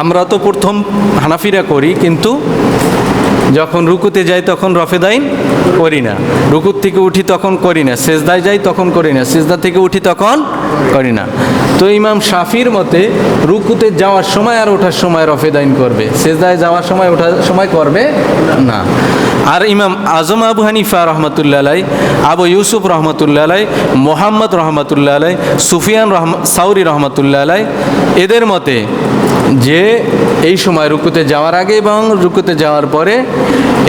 আমরা তো প্রথম হানাফিরা করি, কিন্তু যখন রুকুতে যাই তখন রফেদাইন করি না। রুকুর থেকে উঠি তখন করি না। সেজদায় যাই তখন করি না। সেজদা থেকে উঠি তখন করি না। তো ইমাম শাফির মতে রুকুতে যাওয়ার সময় আর ওঠার সময় রফেদাইন করবে। সেজদায় যাওয়ার সময়, ওঠার সময় করবে না। আর ইমাম আজম আবু হানিফা রহমতুল্লাহ আবু ইউসুফ রহমতুল্লাহ আলাই, মোহাম্মদ রহমতুল্লাহ আলাই, সুফিয়ান রহম, সাউরি রহমতুল্লাহ আলাই, এদের মতে যে এই সময় রুকুতে যাওয়ার আগে এবং রুকুতে যাওয়ার পরে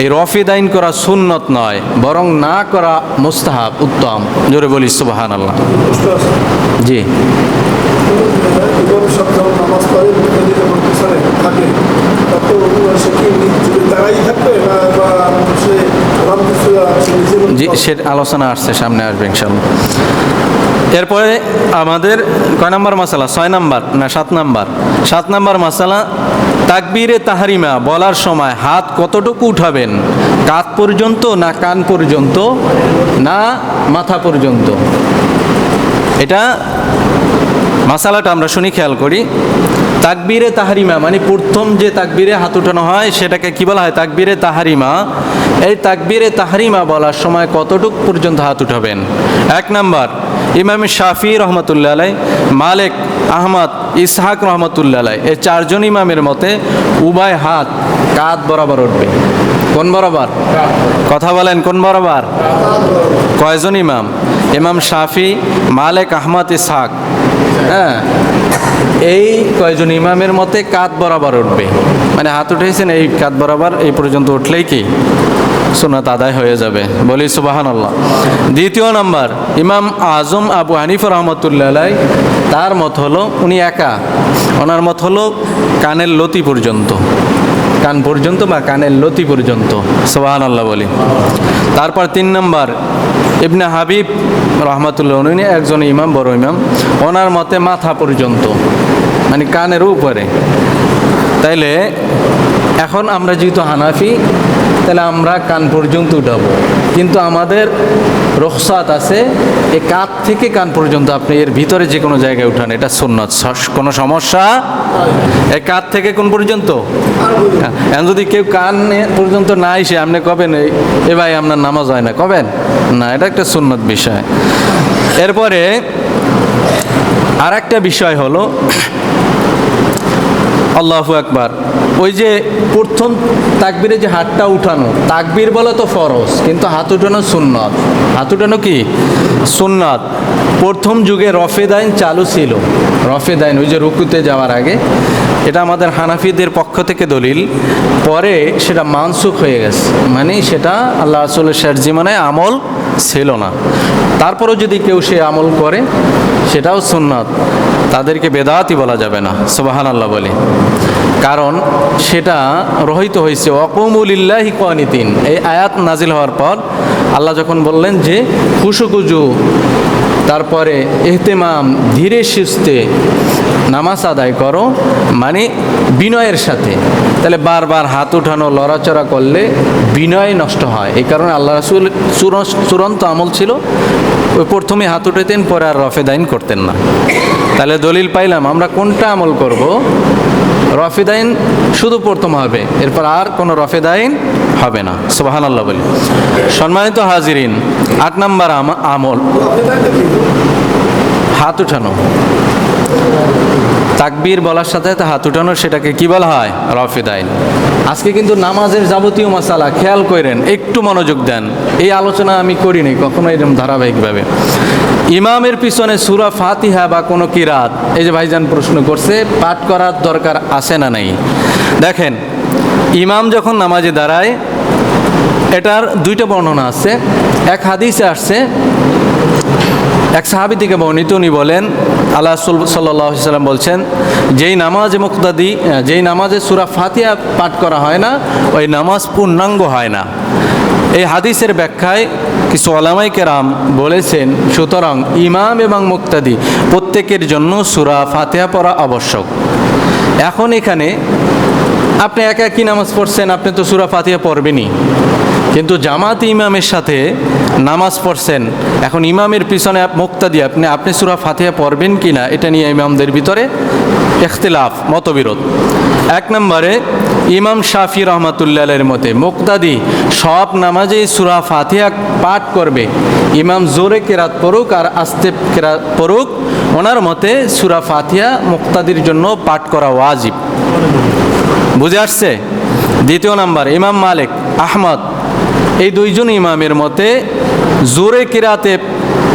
এই রফিদাইন করা সুন্নত নয়, বরং না করা মুস্তাহাব, উত্তম। জোরে বলি সুবাহান আল্লাহ জি। ইমাম সাহেব নামাজ পড়ে মুক্তাদি যখন পিছনে থাকে। তখন সে কি দাঁড়াই থাকবে বা সে আলহামদুলিল্লাহ সে নিজের জি সে আলোচনা আসছে সামনে আসবে ইনশাল্লাহ এরপরে আমাদের কয় নম্বর মশালা ছয় নম্বর না সাত নম্বর। সাত নম্বর মশালা তাকবীরে তাহারিমা বলার সময় হাত কতটুকু উঠাবেন? কাত পর্যন্ত না কান পর্যন্ত? না মাথা পর্যন্ত? এটা মাসালাটা আমরা শুনি, খেয়াল করি। তাকবীরে তাহারিমা মানে প্রথম যে তাকবীরে হাত উঠানো হয়, সেটাকে কি বলা হয়? তাকবীরে তাহারিমা। এই তাকবীরে তাহারিমা বলার সময় কতটুক পর্যন্ত হাত উঠাবেন? এক নাম্বার, ইমাম শাফি রহমতুল্লাহ আলাই মালিক আহমদ ইসহাক রহমতুল্লাহ আলাই এই চারজন ইমামের মতে উভয় হাত কাত বরাবর উঠবে। কোন বরাবর? কথা বলেন, কোন বরাবর? কয়জন ইমাম? ইমাম শাফি, মালিক আহমদ ইসহাক। হ্যাঁ। এই কয়জন ইমামের মতে কাত বরাবর উঠবে? মানে হাত উঠেছেন, এই কাত বরাবর, এই পর্যন্ত উঠলেই কি? সুনাত আদায় হয়ে যাবে। বলি সুবাহান আল্লাহ দ্বিতীয় নাম্বার, ইমাম আজম আবু হানিফ রহমতুল্লাহ তার মত হলো উনি একা। ওনার মত হলো কানের লতি পর্যন্ত। কান পর্যন্ত বা কানের লতি পর্যন্ত। সোবাহান আল্লাহ বলি। তারপর তিন নম্বর ইবনে হাবিব রহমাতুল্লাহ উনি একজন ইমাম, বড় ইমাম। ওনার মতে মাথা পর্যন্ত মানে কানের উপরে। তাইলে এখন আমরা যেহেতু হানাফি, তাহলে আমরা কান পর্যন্ত উঠাবো। কিন্তু আমাদের রখসাত আছে, এ কাত থেকে কান পর্যন্ত আপনি এর ভিতরে যে কোনো জায়গায় উঠান, এটা সুন্নত। কোনো সমস্যা? এই কাত থেকে কোন পর্যন্ত? এখন যদি কেউ কান পর্যন্ত না এসে আপনি কবেন এ ভাই আপনার নামাজ হয় না? কবেন? না, এটা একটা সুন্নত বিষয়। এরপরে আর একটা বিষয় হলো আল্লাহু একবার ওই যে প্রথম তাকবীরে যে হাতটা উঠানো, তাকবির বলে তো ফরজ, কিন্তু হাত উঠানো সুন্নত। হাত উঠানো কি? সুন্নত। প্রথম যুগে রফেদাইন চালু ছিল। রফেদাইন, ওই যে রুকুতে যাওয়ার আগে। এটা আমাদের হানাফিদের পক্ষ থেকে দলিল। পরে সেটা মানসুখ হয়ে গেছে। মানে সেটা আল্লাহ আসলের শের জীবনে আমল ছিল না। তারপরও যদি কেউ সে আমল করে, সেটাও সুন্নাত। তাদেরকে বেদাতি বলা যাবে না সুবাহান আল্লাহ বলে। কারণ সেটা রহিত হয়েছে অকমুলিল্লাহি কনিতিন এই আয়াত নাজিল হওয়ার পর আল্লাহ যখন বললেন যে খুশুকুজু তারপরে এহতেমাম ধীরে সুস্থে নামাজ আদায় করো মানে বিনয়ের সাথে। তাহলে বারবার হাত উঠানো, লড়াচড়া করলে বিনয় নষ্ট হয়। এই কারণে আল্লাহ রাসুল চূড়ান্ত আমল ছিল, ওই প্রথমে হাত উঠেতেন, পরে আর রফেদাইন করতেন না। তাহলে দলিল পাইলাম, আমরা কোনটা আমল করব? রফেদাইন শুধু প্রথম হবে, এরপর আর কোনো রফেদাইন হবে না। সোহান আল্লাহ বলি। সম্মানিত হাজিরিন, আট নাম্বার আম- আমল। হাত উঠানো। তাকবীর বলার সাথে হাত উঠানো, সেটাকে কি বলা হয়? রফিদাইন আজকে কিন্তু নামাজের যাবতীয় মশালা, খেয়াল করেন একটু মনোযোগ দেন। এই আলোচনা আমি করিনি, কখনো এরকম ধারাবাহিকভাবে। ইমামের পিছনে সুরা ফাতিহা বা কোনো কিরাত এই যে ভাইজান প্রশ্ন করছে, পাঠ করার দরকার আছে না নাই? দেখেন, ইমাম যখন নামাজে দাঁড়ায়, এটার দুইটা বর্ণনা আছে। এক হাদিসে আসছে এক সাহাবি থেকে বর্ণিত উনি বলেন, আল্লাহ সাল্লাহ সাল্লাম বলছেন, যেই নামাজ মুক্তাদি যেই নামাজে সুরা ফাতিয়া পাঠ করা হয় না, ওই নামাজ পূর্ণাঙ্গ হয় না। এই হাদিসের ব্যাখ্যায় কিছু আলামাই কেরাম বলেছেন, সুতরাং ইমাম এবং মুক্তাদি প্রত্যেকের জন্য সুরা ফাতিহা পড়া আবশ্যক। এখন এখানে আপনি একা কি নামাজ পড়ছেন, আপনি তো সুরা ফাতিয়া পড়বেনই। কিন্তু জামাত ইমামের সাথে নামাজ পড়ছেন। এখন ইমামের পিছনে আপ- মুক্তা দিয়ে আপনি আপনি সুরা ফাতিহা পড়বেন কি না এটা নিয়ে ইমামদের ভিতরে ইখতিলাফ, মতবিরোধ। এক নম্বরে, ইমাম শাফি রহমাতুল্লাহের মতে মুক্তাদি সব নামাজেই সুরা ফাতিহা পাঠ করবে। ইমাম জোরে কেরাত পড়ুক আর আস্তে কেরাত পড়ুক, ওনার মতে সুরা ফাতিহা মুক্তাদির জন্য পাঠ করা ওয়াজিব। বুঝে আসছে? দ্বিতীয় নাম্বার, ইমাম মালিক, আহমদ এই দুইজন ইমামের মতে জোরে কিরাতে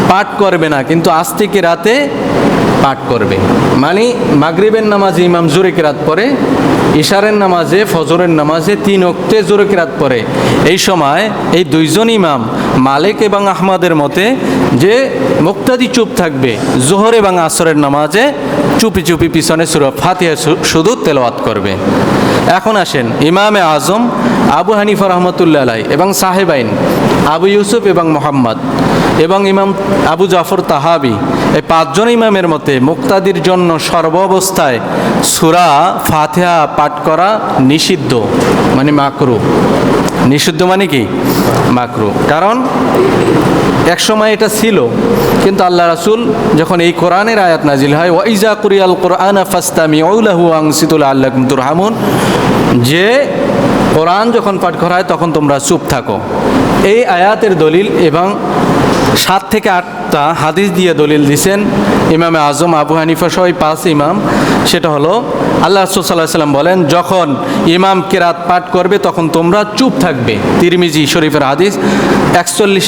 পাঠ করবে না, কিন্তু আস্তে কিরাতে পাঠ করবে। মানে মাগরিবের নামাজে ইমাম জোরে কিরাত পড়ে, ইশারের নামাজে, ফজরের নামাজে তিন অক্টে জোরে কিরাত পড়ে। এই সময় এই দুইজন ইমাম মালিক এবং আহমদের মতে যে মুক্তাদি চুপ থাকবে, জোহর এবং আসরের নামাজে চুপি চুপি পিছনে সুরা ফাতিহা শুধু তেলাওয়াত করবে। এখন আসেন ইমামে আজম, আবু হানিফা রহমতুল্লাহ আলাই এবং সাহেবাইন, আবু ইউসুফ এবং মোহাম্মদ এবং ইমাম আবু জাফর তাহাবি, এই পাঁচজন ইমামের মতে মুক্তাদির জন্য সর্বাবস্থায় সুরা ফাতিহা পাঠ করা নিষিদ্ধ মানে মাকরু। নিষিদ্ধ মানে কি? মাকরু। কারণ এক সময় এটা ছিল, কিন্তু আল্লাহ রাসুল যখন এই কোরআনের আয়াত নাজিল হয় ওয়াইজা কুরিয়াল কোরআন ফাস্তামি ওলাহু আংসিতুল আল্লাহ তুরহামুন যে কোরআন যখন পাঠ করা হয় তখন তোমরা চুপ থাকো। এই আয়াতের দলিল এবং সাত থেকে আটটা হাদিস দিয়ে দলিল দিছেন ইমামে আজম, আবু হানিফা সহ পাঁচ ইমাম। সেটা হলো, আল্লাহ রসুল সাল্লাহ সাল্লাম বলেন, যখন ইমাম কেরাত পাঠ করবে, তখন তোমরা চুপ থাকবে। তিরমিজি শরীফের হাদিস, একচল্লিশ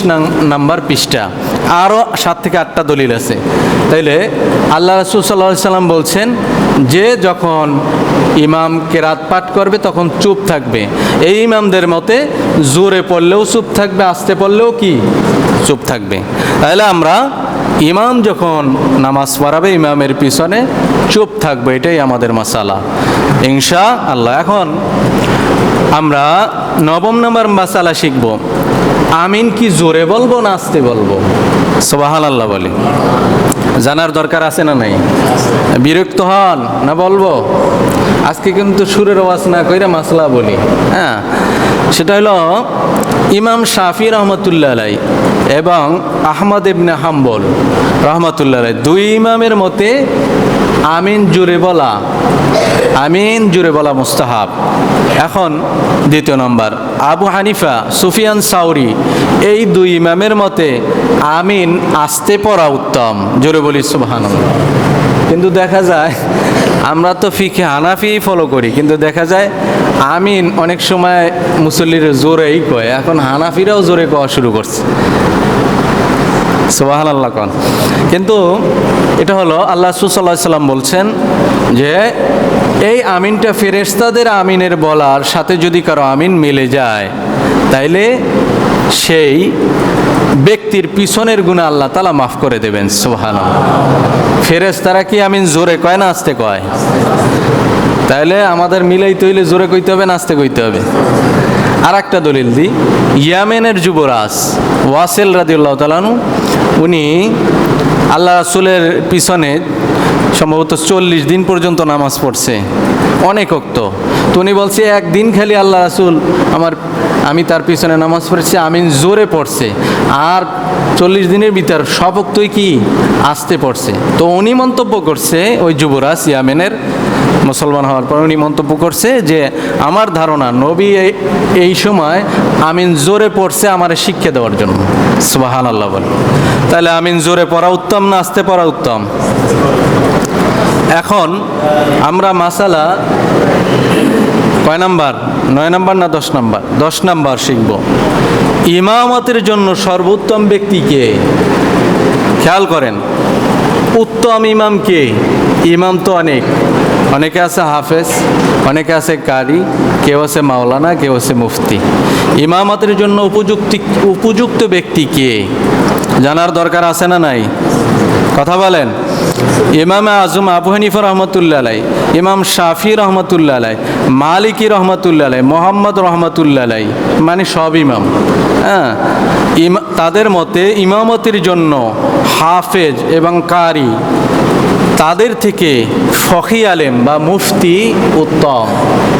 নাম্বার পৃষ্ঠা। আরও সাত থেকে আটটা দলিল আছে। তাইলে আল্লাহ রসুল সাল্লাম বলছেন, যে যখন ইমাম কেরাত পাঠ করবে, তখন চুপ থাকবে। এই ইমামদের মতে, জোরে পড়লেও চুপ থাকবে, আসতে পড়লেও কি? চুপ থাকবে। তাহলে আমরা ইমাম যখন নামাজ পড়াবে, ইমামের পিছনে চুপ থাকবে, এটাই আমাদের মশালা ইনশা আল্লাহ, এখন আমরা নবম নম্বর মাসালা শিখব। আমিন কি জোরে বলব না আসতে বলব? সোবাহান আল্লাহ বলি। জানার দরকার আছে না নাই? বিরক্ত হন না বলব? আজকে কিন্তু সুরের আওয়াজ না কইরা মাসলা বলি। হ্যাঁ সেটা হলো ইমাম শাফি রহমতুল্লাহ আলাই এবং আহমদ ইবনে হাম্বল রহমতুল্লাহ আলাই। দুই ইমামের মতে আমিন জুড়ে বলা, আমিন জুড়ে বলা মুস্তাহাব। এখন দ্বিতীয় নম্বর, আবু হানিফা, সুফিয়ান সাউরি, এই দুই ইমামের মতে আমিন আসতে পড়া উত্তম। জোরে বলি সুবহান কিন্তু দেখা যায়, আমরা তো ফিকে হানাফি ফলো করি, কিন্তু দেখা যায় আমিন অনেক সময় মুসল্লির জোরেই কয়, এখন হানাফিরাও জোরে কওয়া শুরু করছে। সোহান আল্লাহ কন। কিন্তু এটা হলো আল্লাহ সুসাল্লাহ সাল্লাম বলছেন যে, এই আমিনটা ফেরেস্তাদের আমিনের বলার সাথে যদি কারও আমিন মিলে যায়, তাইলে সেই ব্যক্তির পিছনের গুণে আল্লাহ তালা মাফ করে দেবেন সোহান ফেরেস্তারা কি আমিন জোরে কয় না আসতে কয়? তাইলে আমাদের মিলাইতে হইলে জোরে কইতে হবে না আসতে কইতে হবে। আর একটা দলিল দিই, ইয়ামেনের যুবরাজ ওয়াসেল রাদিউল্লাহ তালানু উনি আল্লাহ রাসুলের পিছনে সম্ভবত চল্লিশ দিন পর্যন্ত নামাজ পড়ছে, অনেক অক্ত। তো উনি বলছে, একদিন খালি আল্লাহ রাসুল আমার আমি তার পিছনে নামাজ পড়েছি, আমিন জোরে পড়ছে। আর চল্লিশ দিনের ভিতর সব অক্তই কি? আসতে পড়ছে। তো উনি মন্তব্য করছে, ওই যুবরাজ ইয়ামেনের মুসলমান হওয়ার পর উনি মন্তব্য করছে যে, আমার ধারণা, নবী এই- এই সময় আমিন জোরে পড়ছে আমার শিক্ষা দেওয়ার জন্য। সুবাহান আল্লাহ বলে। তাহলে আমিন জোরে পড়া উত্তম না আসতে পড়া উত্তম? এখন আমরা মাসালা কয় নাম্বার? নয় নাম্বার না দশ নাম্বার? দশ নাম্বার শিখব। ইমামতের জন্য সর্বোত্তম ব্যক্তিকে খেয়াল করেন। উত্তম ইমাম কে? ইমাম তো অনেক। অনেকে আছে হাফেজ, অনেকে আছে কারি, কেউ আছে মাওলানা, কেউ আছে মুফতি। ইমামতের জন্য উপযুক্ত উপযুক্ত ব্যক্তি কে? জানার দরকার আছে না নাই? কথা বলেন। ইমাম আজম আবু হানিফা রহমতুল্লাহ আলাই, ইমাম শাফি রহমতুল্লাহ আলাই, মালিকি রহমতুল্লাহ আলাই, মোহাম্মদ রহমতুল্লাহ আলাই মানে সব ইমাম। হ্যাঁ তাদের মতে ইমামতির জন্য হাফেজ এবং কারি, তাদের থেকে ফকি আলেম বা মুফতি উত্তম।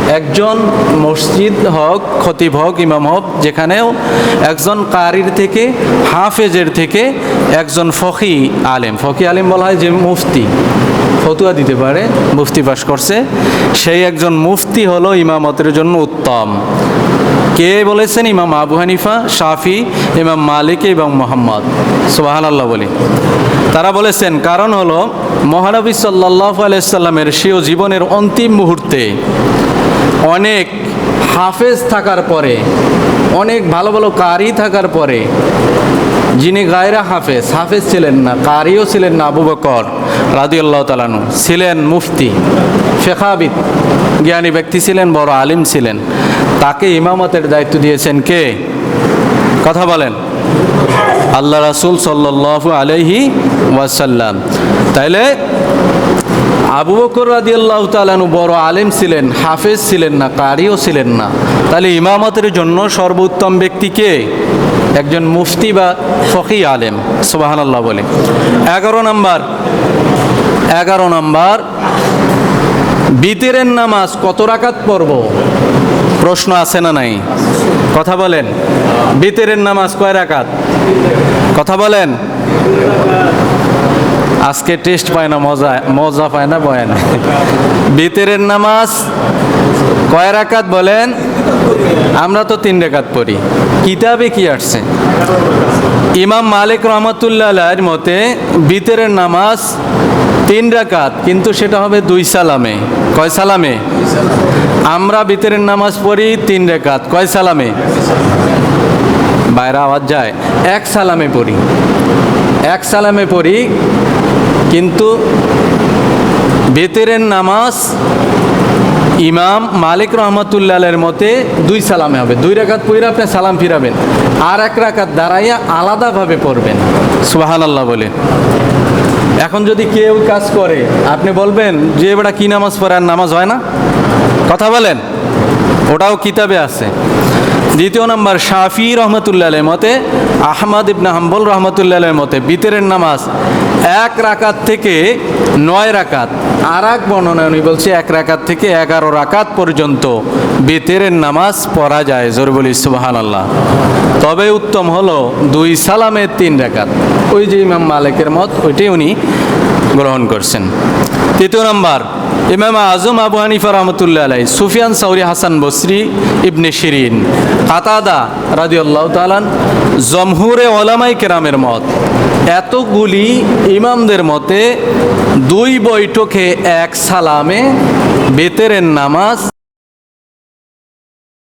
একজন মসজিদ হক, খতিব হক, ইমাম হক, যেখানেও একজন কারির থেকে, হাফেজের থেকে একজন ফকি আলেম। ফকি আলেম বলা হয় যে মুফতি। ফতুয়া দিতে পারে, মুফতি পাশ করছে। সেই একজন মুফতি হলো ইমামতের জন্য উত্তম। কে বলেছেন? ইমাম আবু হানিফা, শাফি, ইমাম মালিক এবং মোহাম্মদ। সোহান আল্লাহ বলি। তারা বলেছেন, কারণ হলো, মহানবী সাল্লাহ আলাইসাল্লামের সেও জীবনের অন্তিম মুহূর্তে অনেক হাফেজ থাকার পরে, অনেক ভালো ভালো কারি থাকার পরে যিনি গায়রা হাফেজ হাফেজ ছিলেন না, কারিও ছিলেন না, আবু বকর রাদিউল্লাহ তালানু ছিলেন মুফতি ফেখাবিদ জ্ঞানী ব্যক্তি ছিলেন, বড় আলিম ছিলেন। তাকে ইমামতের দায়িত্ব দিয়েছেন কে? কথা বলেন। আল্লাহ রাসুল সাল্লু আলহি ওয়াসাল্লাম। তাইলে আবু বকর রাজি আল্লাহ তালানু বড় আলেম ছিলেন, হাফেজ ছিলেন না, কারিও ছিলেন না। তাহলে ইমামতের জন্য সর্বোত্তম ব্যক্তিকে একজন মুফতি বা ফকি আলেম সোবাহান আল্লাহ বলে। এগারো নম্বর এগারো নম্বর, বিতেরের নামাজ কত রাকাত পড়ব? প্রশ্ন আছে না নাই? কথা বলেন। বিতেরের নামাজ কয় রাকাত? কথা বলেন। আজকে টেস্ট পায় না, মজা মজা পায় না বয় না বিতেরের নামাজ কয় রাকাত বলেন? আমরা তো তিন রেখাত পড়ি। কিতাবে কি আসছে? ইমাম মালিক রহমতুল্লাহ মতে বিতেরের নামাজ তিন রাকাত, কিন্তু সেটা হবে দুই সালামে। কয় সালামে? আমরা বিতেরের নামাজ পড়ি তিন রেখাত কয় সালামে? বাইরে আওয়াজ যায়। এক সালামে পড়ি। এক সালামে পড়ি কিন্তু বেতেরের নামাজ ইমাম মালিক রহমতুল্লাহের মতে দুই সালামে হবে। দুই রাকাত পড়ে আপনি সালাম ফিরাবেন। আর এক রাকাত দাঁড়াইয়া আলাদাভাবে পড়বেন। সুবাহান আল্লাহ বলে এখন যদি কেউ কাজ করে, আপনি বলবেন যে এবার কি নামাজ পড়ে আর নামাজ হয় না? কথা বলেন। ওটাও কিতাবে আছে। দ্বিতীয় নম্বর, শাফি রহমতুল্লাহ মতে, আহমদ ইবনা হাম্বল রহমতুল্লাহ মতে, বিতেরের নামাজ এক রাকাত থেকে নয় রাকাত আর এক বর্ণনায় উনি বলছে এক রাকাত থেকে এগারো রাকাত পর্যন্ত বেতেরের নামাজ পড়া যায়। জরবুল সুবাহান আল্লাহ তবে উত্তম হলো দুই সালামের তিন রাকাত। ওই যে ইমাম মালিকের মত, ওইটাই উনি গ্রহণ করছেন। তৃতীয় নম্বর ইমাম আজম আবু হানিফা রহমতুল্লাহ আলাই সুফিয়ান সাউরি হাসান বসরি ইবনে শিরিন, কাতাদা রাদিউল্লাহ তালান জমহুরে ওলামাই কেরামের মত, এতগুলি ইমামদের মতে দুই বৈঠকে এক সালামে বেতেরের নামাজ